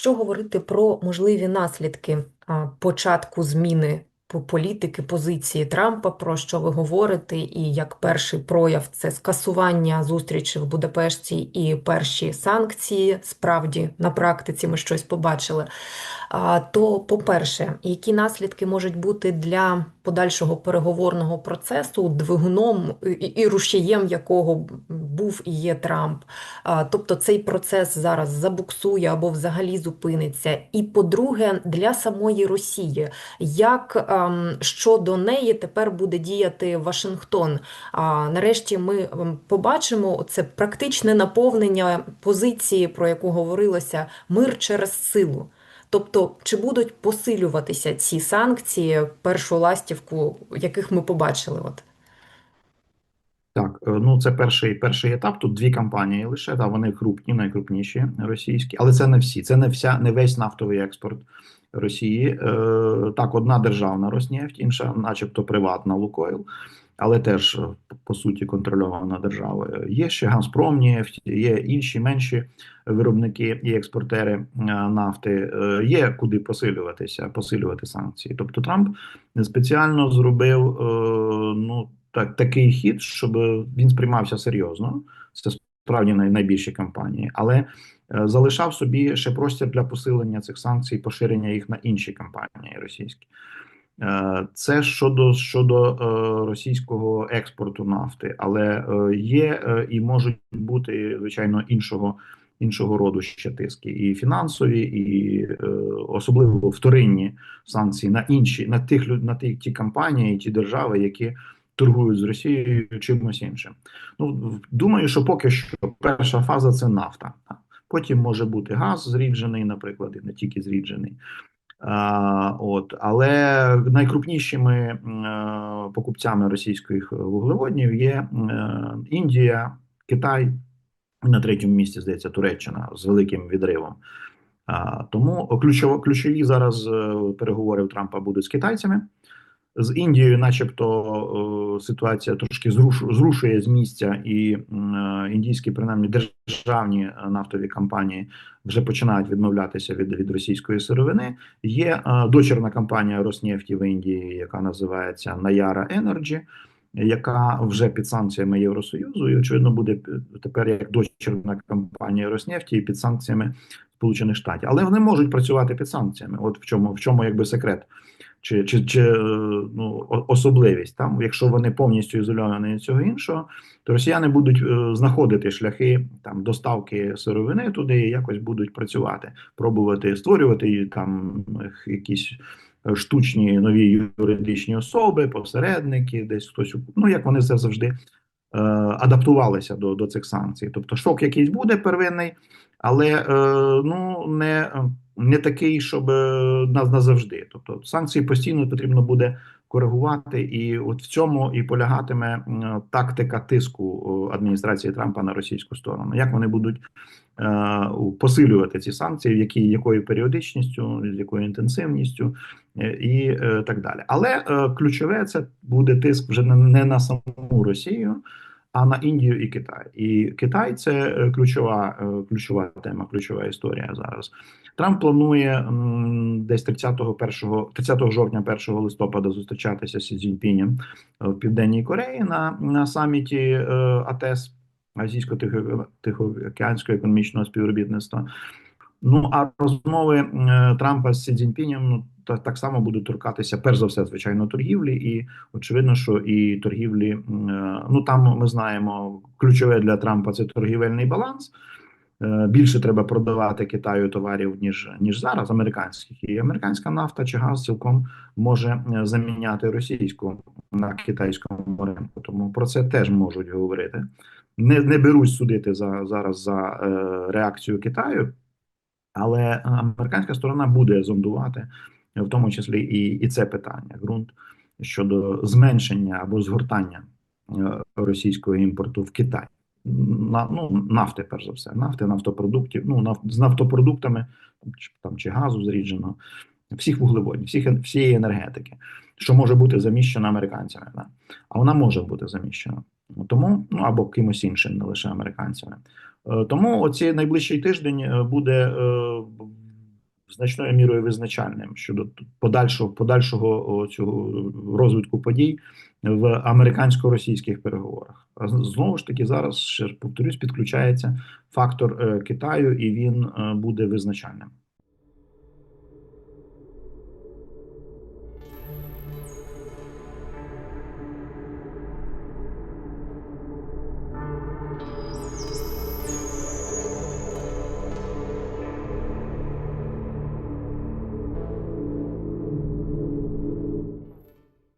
Якщо говорити про можливі наслідки початку зміни політики, позиції Трампа, про що ви говорите, і як перший прояв це скасування зустрічі в Будапешті і перші санкції, справді на практиці ми щось побачили. То, по-перше, які наслідки можуть бути для подальшого переговорного процесу, двигуном і, рушієм якого був і є Трамп? Тобто цей процес зараз забуксує або взагалі зупиниться. І по-друге, для самої Росії, як ем, щодо неї тепер буде діяти Вашингтон? Нарешті ми ем, побачимо це практичне наповнення позиції, про яку говорилося, мир через силу. Тобто, чи будуть посилюватися ці санкції, першу ластівку, яких ми побачили? От Так, е, ну це перший перший етап. Тут дві компанії лише та вони крупні, найкрупніші російські, але це не всі. Це не вся, не весь нафтовий експорт Росії. Е, так, одна державна Роснефть, інша, начебто, приватна Лукойл, але теж е, по суті контрольована державою. Є ще Газпромнефть, є інші менші виробники і експортери нафти. Є куди посилюватися, посилювати санкції. Тобто Трамп спеціально зробив ну так, такий хід, щоб він сприймався серйозно. Це справді най- найбільші кампанії, але е, залишав собі ще простір для посилення цих санкцій, поширення їх на інші кампанії російські. Е, Це щодо щодо е, російського експорту нафти, але є і можуть бути звичайно іншого іншого роду ще тиски, і фінансові, і особливо вторинні санкції на інші на тих на ті, ті компанії, ті держави, які торгують з Росією чимось іншим. Ну думаю, що поки що перша фаза це нафта. Потім може бути газ зріджений, наприклад, і не тільки зріджений. А, от, але найкрупнішими е, покупцями російських вуглеводнів є е, Індія, Китай, на третьому місці, здається, Туреччина з великим відривом. А, тому ключово, ключові зараз е, переговори у Трампа будуть з китайцями. З Індією, начебто, е, ситуація трошки зруш, зрушує з місця, і е, індійські, принаймні, державні е, нафтові компанії вже починають відмовлятися від, від російської сировини. Є дочерна дочірна компанія Роснефті в Індії, яка називається Наяра Energy, яка вже під санкціями Євросоюзу, і очевидно буде тепер як дочірна компанія Роснефті і під санкціями Сполучених Штатів. Але вони можуть працювати під санкціями. От в чому в чому якби секрет чи, чи, чи е, ну, особливість там, якщо вони повністю ізольовані від цього іншого, то росіяни будуть е, знаходити шляхи там доставки сировини туди і якось будуть працювати, пробувати створювати там якісь штучні нові юридичні особи, посередники, десь хтось ну як вони це завжди е, адаптувалися до, до цих санкцій. Тобто шок якийсь буде первинний, але е, ну не, не такий, щоб е, нас назавжди. Тобто санкції постійно потрібно буде коригувати, і от в цьому і полягатиме тактика тиску о, адміністрації Трампа на російську сторону. Як вони будуть е, посилювати ці санкції, в якій якою періодичністю, з якою інтенсивністю е, і е, так далі. Але е, ключове це буде тиск вже не, на саму Росію. А на Індію і Китай, і Китай це е, ключова, е, ключова тема, ключова історія зараз. Трамп планує десь 31, 30 жовтня, 1 листопада зустрічатися з Цзіньпінем е, в Південній Кореї на, на саміті е, АТЕС Азійсько-Тихоокеанського економічного співробітництва. Ну а розмови е, Трампа з Сі Цзіньпінем ну та так само будуть торкатися, перш за все, звичайно, торгівлі, і очевидно, що і торгівлі. е, Ну там ми знаємо, ключове для Трампа це торгівельний баланс. Е, Більше треба продавати Китаю товарів ніж ніж зараз, американських, і американська нафта чи газ цілком може заміняти російську на китайському ринку. Тому про це теж можуть говорити. Не не берусь судити за зараз за е, реакцію Китаю, але американська сторона буде зондувати, в тому числі і, і це питання ґрунт щодо зменшення або згортання е, російського імпорту в Китай. На, ну, нафти, перш за все, нафти, нафтопродуктів, ну, наф, з нафтопродуктами там, чи, там, чи газу зріджено, всіх вуглеводів, всіх, всієї енергетики, що може бути заміщена американцями. Да? А вона може бути заміщена. Тому, ну або кимось іншим, не лише американцями. Е, Тому оці найближчий тиждень е, буде е, значною мірою визначальним щодо подальшого подальшого цього розвитку подій в американсько-російських переговорах. А знову ж таки, зараз ще повторюсь, підключається фактор Китаю, і він буде визначальним.